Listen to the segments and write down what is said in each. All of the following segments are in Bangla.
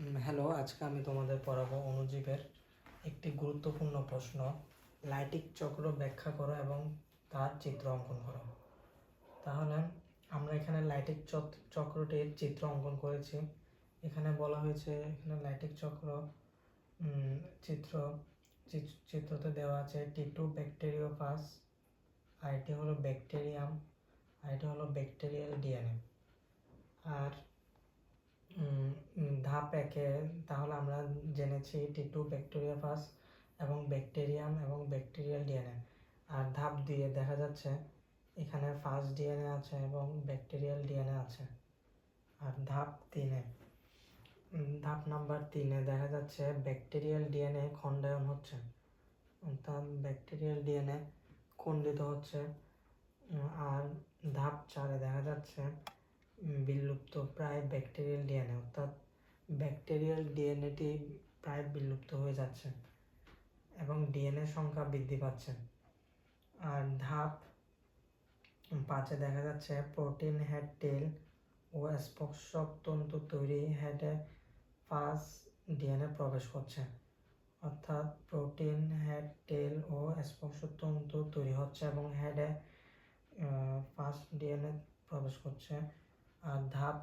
হ্যালো আজকে আমি তোমাদের পড়াবো অনুজীবের একটি গুরুত্বপূর্ণ প্রশ্ন। লাইটিক চক্র ব্যাখ্যা করো এবং তার চিত্র অঙ্কন করো। তাহলে আমরা এখানে লাইটিক চক- চক্রটির চিত্র অঙ্কন করেছি। এখানে বলা হয়েছে, এখানে লাইটিক চক্র চিত্র, চিত- চিত্রতে দেওয়া আছে টি টু ব্যাকটেরিওফাস আর এটি হলো ব্যাকটেরিয়াম আর এটি হলো ব্যাকটেরিয়াল ডিএনএ আর ধাপ একে, তাহলে আমরা জেনেছি টি টু ব্যাকটেরিয়াফাস এবং ব্যাকটেরিয়াম এবং ব্যাকটেরিয়াল ডিএনএ আর ধাপ দিয়ে দেখা যাচ্ছে এখানে ফার্স্ট ডিএনএ আছে এবং ব্যাকটেরিয়াল ডিএনএ আছে। আর ধাপ তিনে ধাপ নাম্বার তিনে দেখা যাচ্ছে ব্যাকটেরিয়াল ডিএনএ খণ্ডায়ন হচ্ছে। অর্থাৎ ব্যাকটেরিয়াল ডিএনএ খণ্ডিত হচ্ছে। আর ধাপ চারে দেখা যাচ্ছে বিলুপ্ত প্রায় ব্যাকটেরিয়াল ডিএনএ অর্থাৎ ব্যাকটেরিয়াল ডিএনএটি প্রায় বিলুপ্ত হয়ে যাচ্ছে এবং ডিএনএ সংখ্যা বৃদ্ধি পাচ্ছে। আর ধাপ পাঁচে দেখা যাচ্ছে প্রোটিন হেড টেল ও স্পর্শক তন্তু তৈরি হেডে ফার্স্ট ডিএনএ প্রবেশ করছে। অর্থাৎ প্রোটিন হেড টেল ও স্পর্শক তন্তু তৈরি হচ্ছে এবং হেডে ফার্স্ট ডিএনএ প্রবেশ করছে। আর ধাপ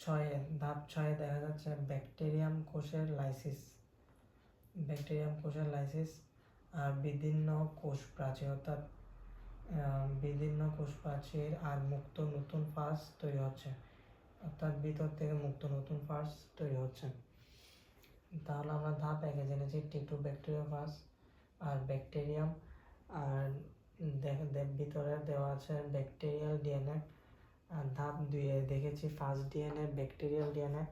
ছয়ে ধাপ ছয়ে দেখা যাচ্ছে ব্যাকটেরিয়াম কোষের লাইসিস, ব্যাকটেরিয়াম কোষের লাইসিস আর বিভিন্ন কোষ প্রাচীর অর্থাৎ বিভিন্ন কোষ প্রাচীর আর মুক্ত নতুন ফাঁস তৈরি হচ্ছে। অর্থাৎ ভিতর থেকে মুক্ত নতুন ফাঁস তৈরি হচ্ছে। তাহলে আমরা ধাপ একে জেনেছি টি টু ব্যাকটেরিয়া ফাঁস আর ব্যাকটেরিয়াম। আর ভিতরে দেওয়া আছে ব্যাকটেরিয়াল ডিএনএ। ধাপ দুইয়ে দেখেছি ফার্স্ট ডিএনএ ব্যাকটেরিয়াল ডিএনএ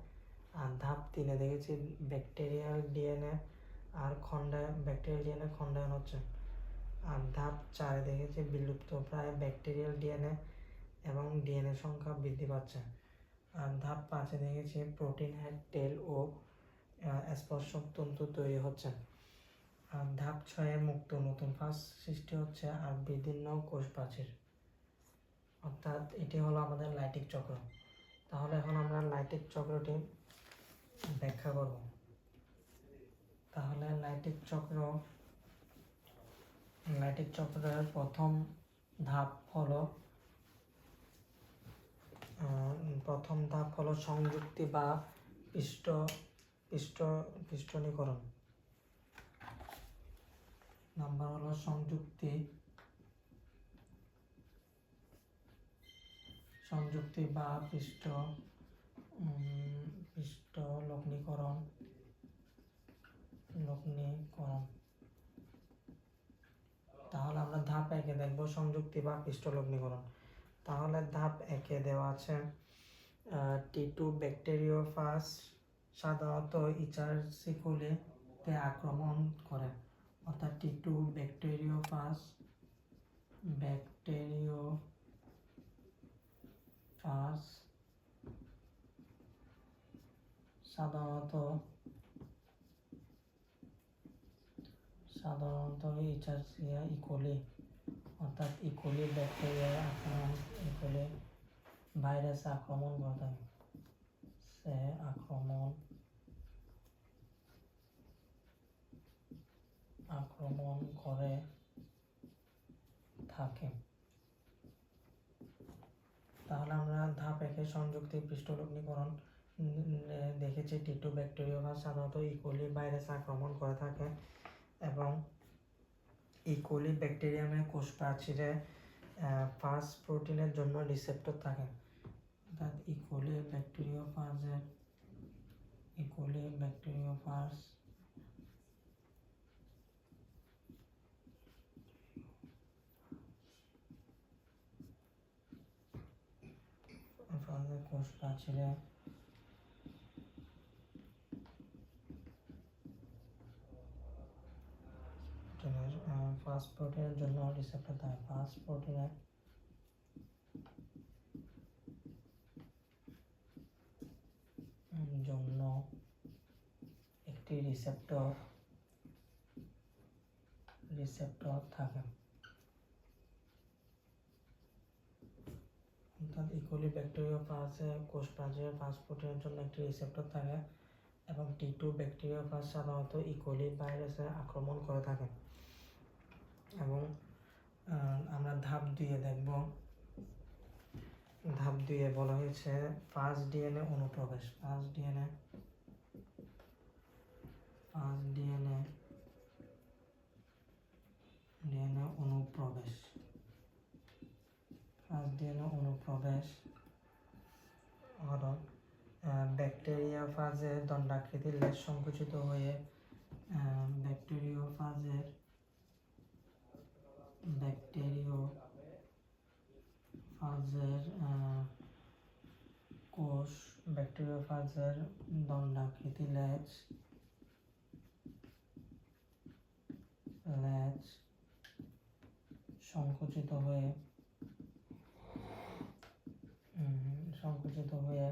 আর ধাপ তিনে দেখেছি ব্যাকটেরিয়াল ডিএনএ আর খণ্ডায়ন ব্যাকটেরিয়াল ডিএনএ খণ্ডায়ন হচ্ছে। আর ধাপ চারে দেখেছি বিলুপ্ত, প্রায় ব্যাকটেরিয়াল ডিএনএ এবং ডিএনএ সংখ্যা বৃদ্ধি পাচ্ছে। আর ধাপ পাঁচে দেখেছি প্রোটিন হেড টেল ও স্পর্শক তন্তু তৈরি হচ্ছে। আর ধাপ ছয়ে মুক্ত নতুন ফাঁস সৃষ্টি হচ্ছে আর বিভিন্ন কোষ প্রাচীর অর্থাৎ এটি হলো আমাদের লাইটিক চক্র। তাহলে এখন আমরা লাইটিক চক্রটি ব্যাখ্যা করব। তাহলে লাইটিক চক্র, লাইটিক চক্রের প্রথম ধাপ হলো প্রথম ধাপ হলো সংযুক্তি বা পৃষ্ঠ পৃষ্ঠ, পৃষ্ঠনীকরণ। নাম্বার হলো সংযুক্তি সংযুক্তি বা পৃষ্ঠ পৃষ্ঠ লগ্নীকরণ লগ্নীকরণ। তাহলে আমরা ধাপ একে দেখব, সংযুক্তি বা পৃষ্ঠ লগ্নীকরণ। তাহলে ধাপ একে দেওয়া আছে টি টু ব্যাকটেরিওফাস সাধারণত ইচারসিকুলিতে আক্রমণ করে অর্থাৎ টি টু ব্যাকটেরিওফাস ব্যাকটেরিও ফাস সাধারণত সাধারণত ইচারসিয়া ইকোলি অর্থাৎ ইকোলি ব্যাকটেরিয়া আক্রমণ ইকোলি ভাইরাস আক্রমণ করে সে আক্রমণ আক্রমণ করে থাকে। তাহলে আমরা ধাপ একে সংযুক্তি পৃষ্ঠলগ্নীকরণ দেখেছি টিটু ব্যাকটেরিয়া সাধারণত ইকোলি ভাইরাস আক্রমণ করে থাকে এবং ইকোলি ব্যাকটেরিয়ামে কোষ প্রাচীরে ফার্স্ট প্রোটিনের জন্য রিসেপ্টর থাকে। অর্থাৎ ইকোলি ব্যাকটেরিয়া ফার্সের ইকোলি ব্যাকটেরিয়া ফার্স ফার্সের ফার্স্ট প্রোটিনের জন্য রিসেপ্টর থাকে ফার্স্ট প্রোটিনের জন্য একটি রিসেপ্টর রিসেপ্টর থাকে। অর্থাৎ ইকোলি ব্যাকটেরিয়া ফার্সে কোষ প্রাচীরের ফার্স্ট প্রোটিনের জন্য একটি রিসেপ্টর থাকে এবং টি টু ব্যাকটেরিওফাজ সাধারণত ইকোলি ভাইরাসে আক্রমণ করে থাকে। এবং আমরা ধাপ দুইয়ে দেখব। ধাপ দুইয়ে বলা হয়েছে ফার্স্ট ডিএনএ অনুপ্রবেশ। First DNA first DNA DNA অনুপ্রবেশ। ফার্স্ট ডিএনএ অনুপ্রবেশ হলো ব্যাকটেরিয়া ফাজের দণ্ডাকৃতির লেজ সংকুচিত হয়ে ব্যাকটেরিও ফাজের ব্যাকটেরিও ফাজের কোষ ব্যাকটেরিও ফাজের দণ্ডাকৃতি লেজ লেজ সংকুচিত হয়ে সংকুচিত হয়ে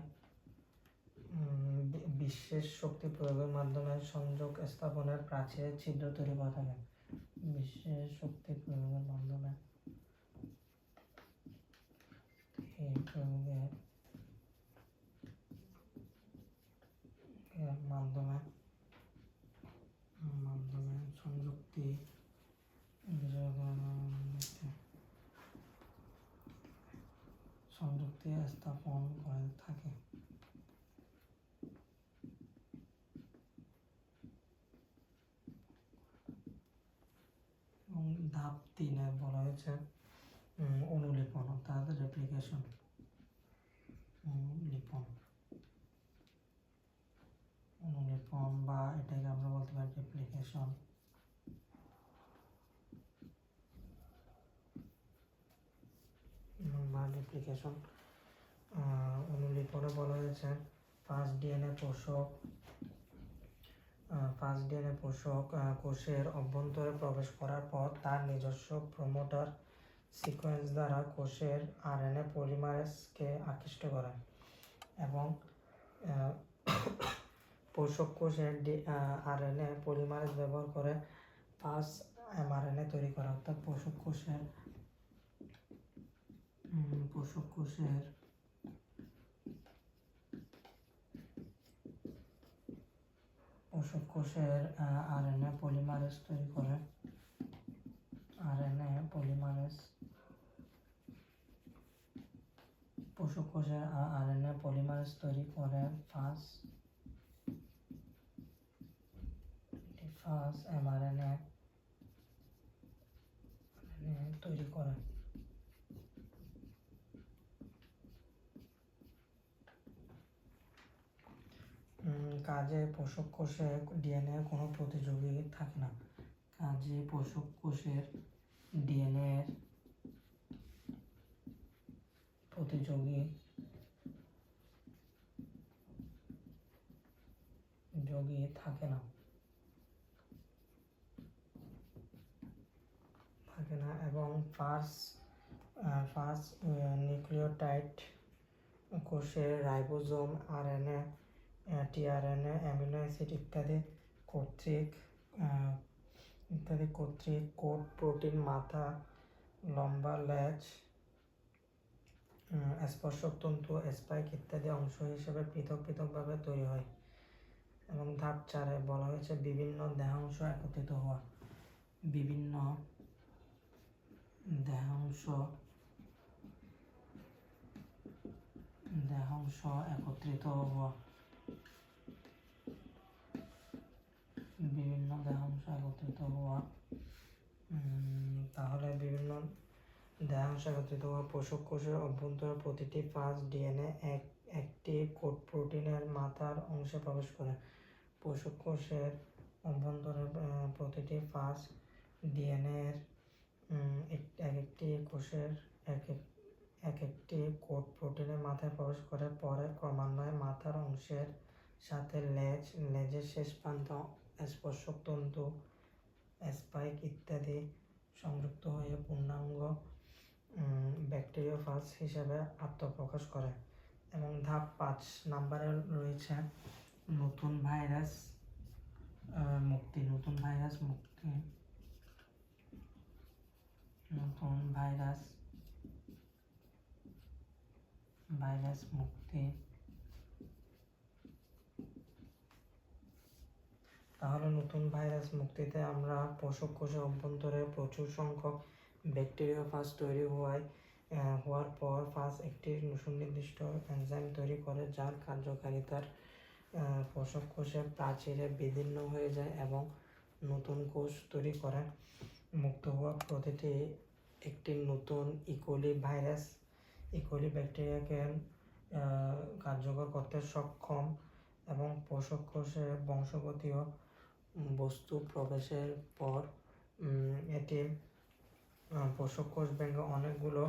বিশেষ শক্তি প্রয়োগের মাধ্যমে সংযোগ স্থাপনের প্রাচীরের ছিদ্র তৈরি করা থাকে। বিশেষ শক্তি প্রয়োগের মাধ্যমে এই প্রয়োগের এর মাধ্যমে মাধ্যমে সংযুক্তি সংযুক্তি স্থাপন করে থাকে এবং ধাপ তিনে বলা হয়েছে উম, অনুলিপন অর্থাৎ অনুলিপন অনুলিপন বা এটাকে আমরা বলতে পারি রেপ্লিকেশন বা অনুলিপনে বলা হয়েছে ফার্স্ট ডিএনএ পোষক ফার্স্ট ডিএনএ পোষক কোষের অভ্যন্তরে প্রবেশ করার পর তার নিজস্ব প্রমোটার সিকোয়েন্স দ্বারা কোষের আরএনএ পলিমারেজকে আকৃষ্ট করে এবং পোষক কোষের আরএনএ পলিমারেজ ব্যবহার করে পাঁচ এমআরএনএ তৈরি করে। অর্থাৎ পোষক কোষের পোষক কোষের পোষক কোষের আরএনএ পলিমারেজ তৈরি করে। আরএনএ পলিমারেজ পোষক কোষের আরএনএ পলিমারেজ তৈরি করে পাঁচ ফার্স্ট এমআরএনএ তৈরি করে কাজে পোষক কোষে ডিএনএ কোনো প্রতিযোগী থাকে না। কাজে পোষক কোষের ডিএনএ এর প্রতিযোগী যোগী থাকে না থাকে না এবং ফার্স্ট ফার্স্ট নিউক্লিওটাইড কোষের ribosome RNA tRNA amino acid ইত্যাদি কর্তৃক ইত্যাদি কর্তৃক কোড প্রোটিন মাথা লম্বা উম, স্পর্শক তন্তু স্পাইক ইত্যাদি অংশ হিসেবে পৃথক পৃথকভাবে তৈরি হয় এবং ধাপ চারে বলা হয়েছে বিভিন্ন দেহাংশ একত্রিত হওয়া। বিভিন্ন দেহাংশ দেহাংশ একত্রিত বিভিন্ন দেহাংশ একত্রিত হওয়া। তাহলে বিভিন্ন দেহাংশ একত্রিত হওয়া, পোষক কোষের অভ্যন্তরে প্রতিটি ফার্স্ট ডিএনএ এক, একটি কোড প্রোটিনের মাথার অংশে প্রবেশ করে। পোষক কোষের অভ্যন্তরে প্রতিটি পাঁচ ডিএনএ এর এক- এক একটি কোষের এক এক এক একটি কোট প্রোটিনের মাথায় প্রবেশ করে পরে ক্রমান্বয়ে মাথার অংশের সাথে লেজ, লেজের শেষ প্রান্ত, স্পর্শক তন্তু, স্পাইক ইত্যাদি সংযুক্ত হয়ে পূর্ণাঙ্গ ব্যাকটেরিওফাজ হিসেবে আত্মপ্রকাশ করে এবং ধাপ পাঁচ নাম্বারে রয়েছে নতুন ভাইরাস মুক্তি, নতুন ভাইরাস, মুক্তি, নতুন ভাইরাস। ভাইরাস মুক্তি। তাহলে নতুন ভাইরাস মুক্তিতে আমরা পোষক কোষের অভ্যন্তরে প্রচুর সংখ্যক ব্যাকটেরিয়া ফাস তৈরি হওয়ায় হওয়ার পর ফাস একটি সুনির্দিষ্ট এনজাইম তৈরি করে যার কার্যকারিতার পোষক কোষের প্রাচীরে বিদীর্ণ হয়ে যায় এবং নতুন কোষ তৈরি করে। মুক্ত হওয়া প্রতিটি একটি নতুন ইকোলি ভাইরাস ইকোলি ব্যাকটেরিয়াকে কার্যকর করতে সক্ষম এবং পোষক কোষে বংশগতীয় বস্তু প্রবেশের পর এটি পোষক কোষ ভেঙে অনেকগুলো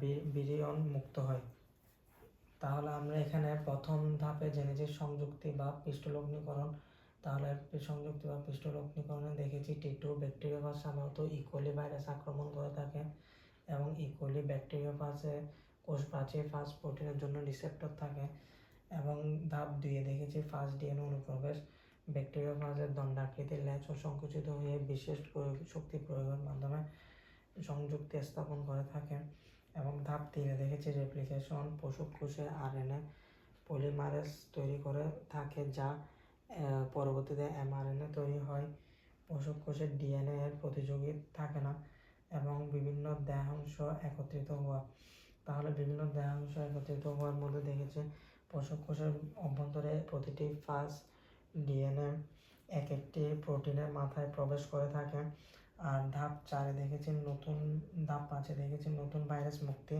বি- বিরিয়ন মুক্ত হয়। তাহলে আমরা এখানে প্রথম ধাপে জেনেছি সংযুক্তি বা পৃষ্ঠলগ্নীকরণ। তাহলে সংযুক্তি বা পৃষ্ঠলগ্নীকরণে দেখেছি টিটু ব্যাকটেরিয়াফাজ সাধারণত ইকোলি ভাইরাস আক্রমণ করে থাকে। এবং ইকোলি ব্যাকটেরিয়াফাজে কোষ প্রাচীর ফাস্ট প্রোটিনের জন্য রিসেপ্টর থাকে এবং ধাপ দুইয়ে দেখেছি ফার্স্ট ডিএনএ অনুপ্রবেশ। ব্যাকটেরিয়াফাজের দণ্ডাকৃতির ল্যাচ ও সংকুচিত হয়ে বিশেষ শক্তি প্রয়োগের মাধ্যমে সংযুক্তি স্থাপন করে থাকে। এবং ধাপ তিনে দেখেছি রেপ্লিকেশন পশু কোষে আরএনএ পলিমারেজ তৈরি করে থাকে যা পরবর্তীতে এমআরএনএ তৈরি হয়। পশু কোষের ডিএনএ এর প্রতিযোগী থাকে না। এবং বিভিন্ন দেহাংশ একত্রিত হওয়া। তাহলে বিভিন্ন দেহাংশ একত্রিত হওয়ার মধ্যে দেখেছি পশু কোষের অভ্যন্তরে প্রতিটি ফার্স্ট ডিএনএ এক একটি প্রোটিনের মাথায় প্রবেশ করে থাকে। আর ধাপ চারে দেখেছি নতুন, ধাপ পাঁচে দেখেছি নতুন ভাইরাস মুক্তি,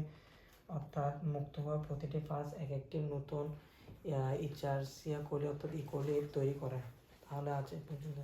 অর্থাৎ মুক্ত হওয়া প্রতিটি ফাস এক একটি নতুন ইচার্সিয়া কোলি অর্থাৎ ইকোলি তৈরি করে। তাহলে আছে পর্যন্ত।